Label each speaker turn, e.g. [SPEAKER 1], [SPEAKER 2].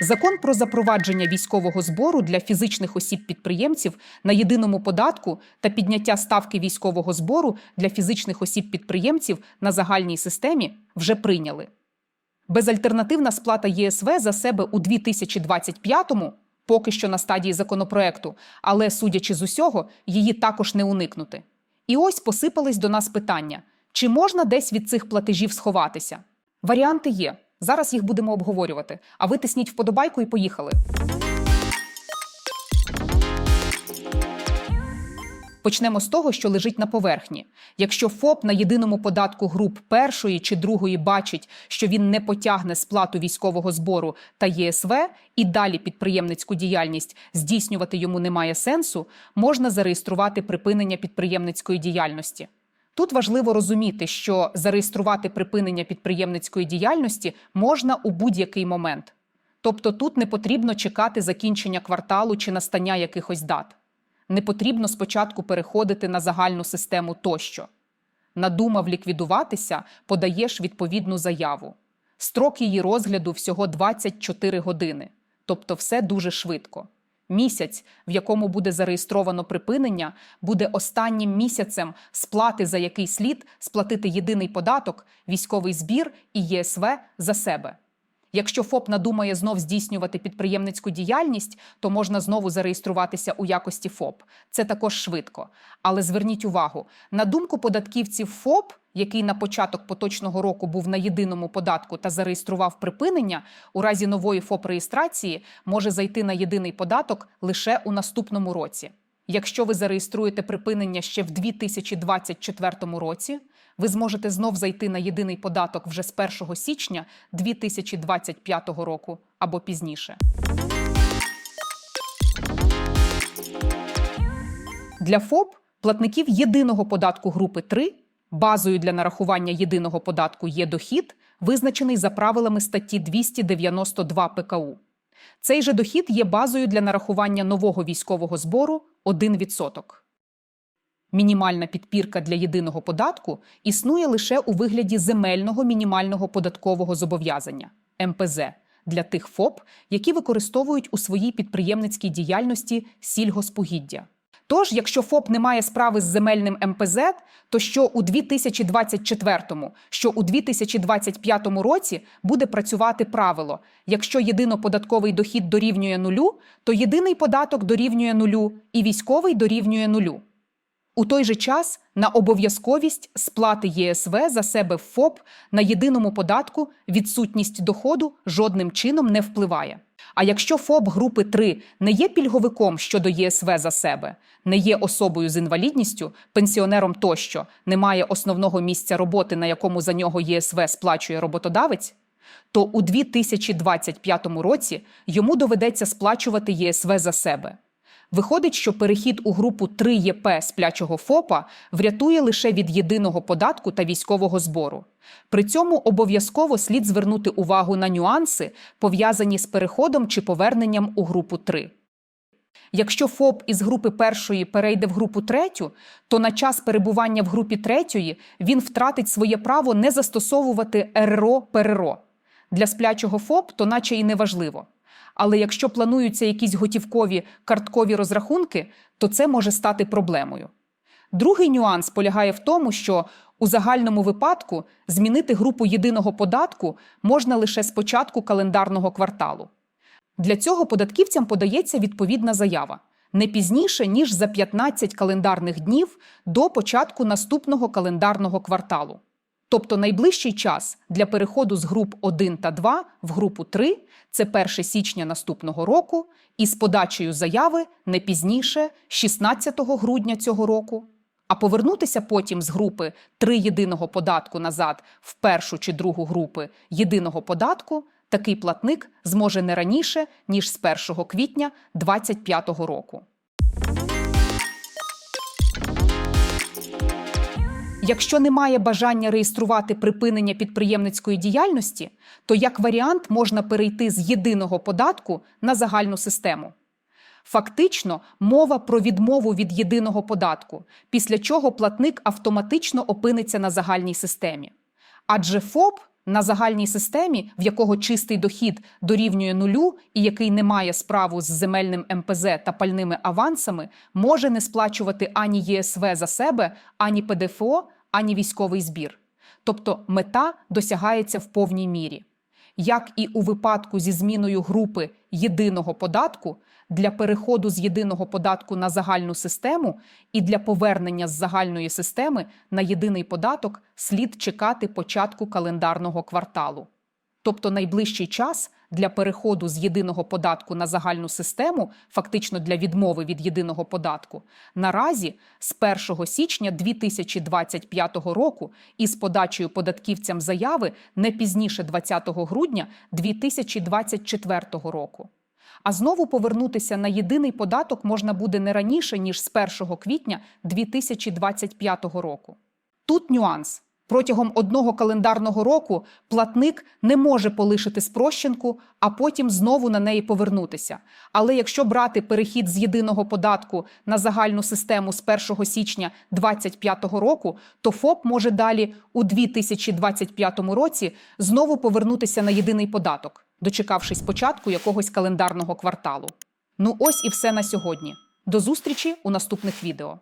[SPEAKER 1] Закон про запровадження військового збору для фізичних осіб-підприємців на єдиному податку та підняття ставки військового збору для фізичних осіб-підприємців на загальній системі вже прийняли. Безальтернативна сплата ЄСВ за себе у 2025-му поки що на стадії законопроекту, але, судячи з усього, її також не уникнути. І ось посипались до нас питання: чи можна десь від цих платежів сховатися? Варіанти є. Зараз їх будемо обговорювати. А ви тисніть вподобайку і поїхали. Почнемо з того, що лежить на поверхні. Якщо ФОП на єдиному податку груп першої чи другої бачить, що він не потягне сплату військового збору та ЄСВ, і далі підприємницьку діяльність здійснювати йому немає сенсу, можна зареєструвати припинення підприємницької діяльності. Тут важливо розуміти, що зареєструвати припинення підприємницької діяльності можна у будь-який момент. Тобто тут не потрібно чекати закінчення кварталу чи настання якихось дат. Не потрібно спочатку переходити на загальну систему тощо. Надумав ліквідуватися, подаєш відповідну заяву. Строк її розгляду всього 24 години, тобто все дуже швидко. Місяць, в якому буде зареєстровано припинення, буде останнім місяцем сплати, за який слід сплатити єдиний податок, військовий збір і ЄСВ за себе. Якщо ФОП надумає знов здійснювати підприємницьку діяльність, то можна знову зареєструватися у якості ФОП. Це також швидко. Але зверніть увагу, на думку податківців ФОП, який на початок поточного року був на єдиному податку та зареєстрував припинення, у разі нової ФОП-реєстрації може зайти на єдиний податок лише у наступному році. Якщо ви зареєструєте припинення ще в 2024 році, ви зможете знов зайти на єдиний податок вже з 1 січня 2025 року або пізніше. Для ФОП платників єдиного податку групи 3 базою для нарахування єдиного податку є дохід, визначений за правилами статті 292 ПКУ. Цей же дохід є базою для нарахування нового військового збору 1%. Мінімальна підпірка для єдиного податку існує лише у вигляді земельного мінімального податкового зобов'язання МПЗ для тих ФОП, які використовують у своїй підприємницькій діяльності сільгоспугіддя. Тож, якщо ФОП не має справи з земельним МПЗ, то що у 2024, що у 2025 році буде працювати правило: якщо єдиноподатковий дохід дорівнює нулю, то єдиний податок дорівнює нулю і військовий дорівнює нулю. У той же час на обов'язковість сплати ЄСВ за себе в ФОП на єдиному податку відсутність доходу жодним чином не впливає. А якщо ФОП групи 3 не є пільговиком щодо ЄСВ за себе, не є особою з інвалідністю, пенсіонером тощо, не має основного місця роботи, на якому за нього ЄСВ сплачує роботодавець, то у 2025 році йому доведеться сплачувати ЄСВ за себе. Виходить, що перехід у групу 3 ЄП сплячого ФОПа врятує лише від єдиного податку та військового збору. При цьому обов'язково слід звернути увагу на нюанси, пов'язані з переходом чи поверненням у групу 3. Якщо ФОП із групи першої перейде в групу третю, то на час перебування в групі третьої він втратить своє право не застосовувати РРО ПРРО. Для сплячого ФОП то наче і не важливо. Але якщо плануються якісь готівкові карткові розрахунки, то це може стати проблемою. Другий нюанс полягає в тому, що у загальному випадку змінити групу єдиного податку можна лише з початку календарного кварталу. Для цього податківцям подається відповідна заява не пізніше, ніж за 15 календарних днів до початку наступного календарного кварталу. Тобто найближчий час для переходу з груп 1 та 2 в групу 3 це 1 січня наступного року, і з подачею заяви не пізніше 16 грудня цього року. А повернутися потім з групи 3 єдиного податку назад в першу чи другу групи єдиного податку такий платник зможе не раніше, ніж з 1 квітня 2025 року. Якщо немає бажання реєструвати припинення підприємницької діяльності, то як варіант можна перейти з єдиного податку на загальну систему. Фактично, мова про відмову від єдиного податку, після чого платник автоматично опиниться на загальній системі. Адже ФОП На загальній системі, в якого чистий дохід дорівнює нулю і який не має справу з земельним МПЗ та пальними авансами, може не сплачувати ані ЄСВ за себе, ані ПДФО, ані військовий збір. Тобто мета досягається в повній мірі. Як і у випадку зі зміною групи єдиного податку, для переходу з єдиного податку на загальну систему і для повернення з загальної системи на єдиний податок слід чекати початку календарного кварталу. Тобто найближчий час для переходу з єдиного податку на загальну систему, фактично для відмови від єдиного податку, наразі з 1 січня 2025 року і з подачею податківцям заяви не пізніше 20 грудня 2024 року. А знову повернутися на єдиний податок можна буде не раніше, ніж з 1 квітня 2025 року. Тут нюанс. Протягом одного календарного року платник не може полишити спрощенку, а потім знову на неї повернутися. Але якщо брати перехід з єдиного податку на загальну систему з 1 січня 2025 року, то ФОП може далі у 2025 році знову повернутися на єдиний податок, дочекавшись початку якогось календарного кварталу. Ну ось і все на сьогодні. До зустрічі у наступних відео.